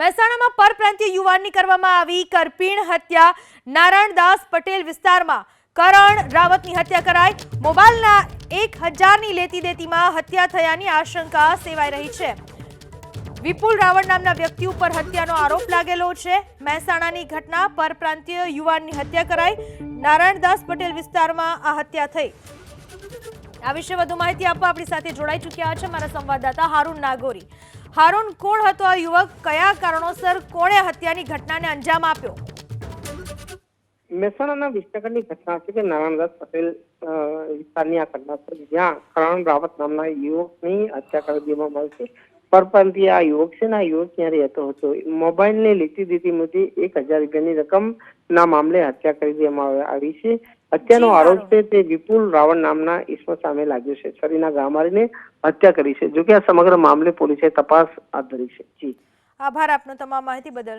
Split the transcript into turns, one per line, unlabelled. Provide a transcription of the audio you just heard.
મહેસાણામાં પરપ્રાંતીય યુવાનની કરવામાં આવી કરપીણ હત્યા. નારાયણદાસ પટેલ વિસ્તારમાં કરણ રાવતની હત્યા કરાઈ. મોબાઈલના એક હજારની લેતી દેતીમાં હત્યા થયાની આશંકા સેવાઈ રહી છે. વિપુલ રાવણ નામના વ્યક્તિ ઉપર હત્યાનો આરોપ લાગેલો છે. મહેસાણાની ઘટના, પરપ્રાંતીય યુવાનની હત્યા કરાઈ. નારાયણદાસ પટેલ વિસ્તારમાં આ હત્યા થઈ. આ વિશે વધુ માહિતી આપવા આપણી સાથે જોડાઈ ચૂક્યા છે મારા સંવાદદાતા હારૂન નાગોરી. હારૂન કોણ હતો આ યુવક? કયા કારણોસર કોણે હત્યાની ઘટનાને અંજામ આપ્યો?
મહેસાણાના વિસનગરની ઘટના છે કે નારાયણદાસ પટેલ વિસ્તારની આ ઘટના છે. જ્યાં કરણ રાવત નામના યુવકની હત્યા કરી દેવામાં આવી છે. પરપ્રાંતીય આ યુવક છે ને આ યુવક ત્યાં રહેતો હતો? મોબાઈલને લીધી દીધી મુદ્દે એક હજાર રૂપિયાની રકમ ના મામલે હત્યા કરી દેવામાં આવી છે. હત્યાનો આરોપ છે તે વિપુલ રાવણ નામના ઈસમ સામે લાગ્યો છે. છરીના ઘા મારીને હત્યા કરી છે. જોકે આ સમગ્ર મામલે પોલીસે તપાસ હાથ ધરી છે. જી.
આભાર આપનો તમામ માહિતી બદલ.